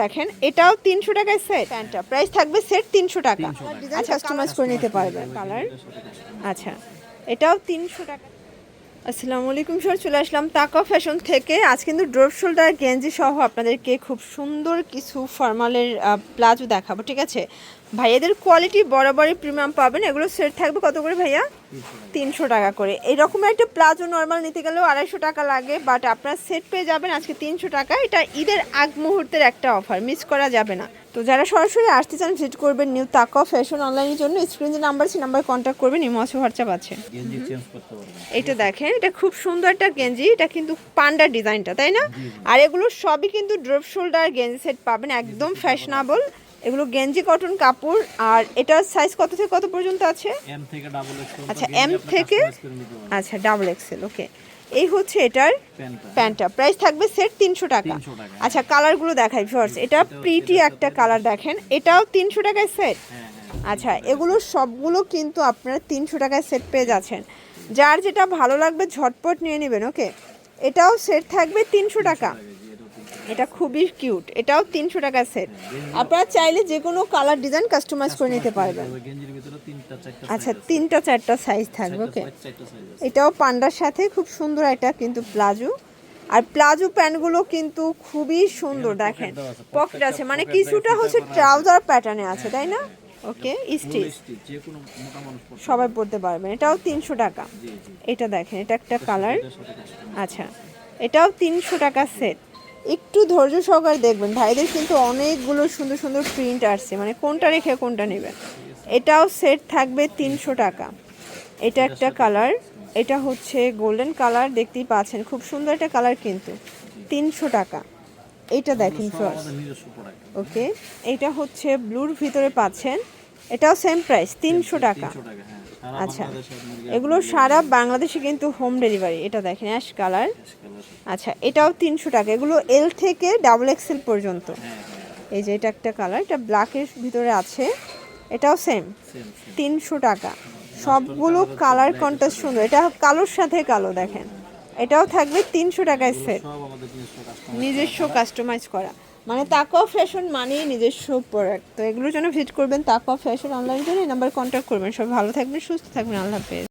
দেখেন এটাও তিনশো টাকায় সেট প্যান্টটা প্রাইস থাকবে সেট তিনশো টাকা। ডিজাইন কাস্টমাইজ করে নিতে পারবেন কালার আচ্ছা এটাও তিনশো টাকা। আসসালামু আলাইকুম স্যার চলে আসলাম তাকা ফ্যাশন থেকে। আজ কিন্তু ড্রপ শোল্ডার, গেঞ্জি সহ আপনাদেরকে খুব সুন্দর কিছু ফর্মালের প্লাজো দেখাবো, ঠিক আছে? ভাইয়াদের কোয়ালিটি বরাবরই প্রিমিয়াম পাবেন, এগুলো সেট থাকবে কত করে ভাইয়া? তিনশো টাকা করে। এইরকম একটা প্লাজো নর্মাল নিতে গেলেও আড়াইশো টাকা লাগে বাট আপনার সেট পেয়ে যাবেন আজকে তিনশো টাকা। এটা ঈদের আগ মুহূর্তের একটা অফার মিস করা যাবে না। তো যারা সরাসরি আসতে চান ভিজিট করবেন নিউ তাকা ফ্যাশন অনলাইনের জন্য। স্ক্রিনে নাম্বার আছে নাম্বার কন্ট্যাক্ট করবেন ইমো আছে হোয়াটসঅ্যাপ আছে। গেঞ্জি চেঞ্জ করতে পারবেন। এটা দেখেন এটা খুব সুন্দর একটা গেঞ্জি। এটা কিন্তু পান্ডার ডিজাইনটা তাই না? আর এগুলো সবই কিন্তু ড্রপ শোল্ডার গেঞ্জি সেট পাবেন একদম ফ্যাশনেবল এগুলো গেঞ্জি কটন কাপড়। আর এটার সাইজ কত থেকে কত পর্যন্ত আছে? এম থেকে ডাবল এক্সেল আচ্ছা এম থেকে আচ্ছা ডাবল এক্সেল ওকে এই হচ্ছে এটার প্যান্টটা। প্রাইস থাকবে সেট তিনশো টাকা। 300 টাকা। আচ্ছা কালারগুলো দেখাই ফার্স্ট এটা প্রিটি একটা কালার দেখেন। এটাও তিনশো টাকায় সেট হ্যাঁ হ্যাঁ আচ্ছা এগুলো সবগুলো কিন্তু আপনারা তিনশো টাকায় সেট পেয়ে যাচ্ছেন। যার যেটা ভালো লাগবে ঝটপট নিয়ে নেবেন ওকে এটাও সেট থাকবে তিনশো টাকা। এটা খুবই কিউট। এটাও তিনশো টাকা সেট আপনারা চাইলে যে কোনো কালার ডিজাইন কাস্টমাইজ করে নিতে পারবেন। আচ্ছা তিনটা চারটা সাইজ থাকবে ওকে এটাও পান্ডার সাথে খুব সুন্দর এটা কিন্তু প্লাজো। আর প্লাজো প্যান্টগুলো কিন্তু খুবই সুন্দর দেখেন। পকেট আছে মানে কিছুটা হচ্ছে ট্রাউজার প্যাটার্নে আছে। তাই না? ওকে স্টিচ স্টিচ যে কোনো মোটা মানুষ পড়তে সবাই পড়তে পারবেন এটাও তিনশো টাকা। এটা দেখেন এটা একটা কালার আচ্ছা এটাও তিনশো টাকা সেট একটু ধৈর্য সহকারে দেখবেন। ভাইদের কিন্তু অনেকগুলো সুন্দর সুন্দর প্রিন্ট আসছে। মানে কোনটা রেখে কোনটা নেবেন। এটাও সেট থাকবে তিনশো টাকা। এটা একটা কালার এটা হচ্ছে গোল্ডেন কালার দেখতেই পাচ্ছেন। খুব সুন্দর একটা কালার কিন্তু। তিনশো টাকা। এটা দেখেন ফার্স্ট ওকে এটা হচ্ছে ব্লুর ভিতরে পাচ্ছেন। এটাও সেম প্রাইস তিনশো টাকা। 300 টাকা হ্যাঁ সারা আচ্ছা এগুলো সারা বাংলাদেশে কিন্তু হোম ডেলিভারি এটা দেখেন অ্যাশ কালার আচ্ছা এটাও তিনশো টাকা। এগুলো এল থেকে ডাবল এক্সেল পর্যন্ত। হ্যাঁ হ্যাঁ এই যে এটা একটা কালার এটা ব্ল্যাকের ভিতরে আছে। এটাও সেম সেম তিনশো টাকা। সবগুলো কালার কন্ট্রাস্ট সুন্দর। এটা কালোর সাথে কালো দেখেন। এটাও থাকবে তিনশো টাকায় সেট নিজস্ব কাস্টমাইজ করা। মানে তাকাও ফ্যাশন মানেই নিজস্ব প্রোডাক্ট তো এগুলোর জন্য ভিজিট করবেন তাকাও ফ্যাশন অনলাইন জন্য এই নাম্বার কন্ট্যাক্ট করবেন। সব ভালো থাকবেন সুস্থ থাকবেন আল্লাহ হাফেজ।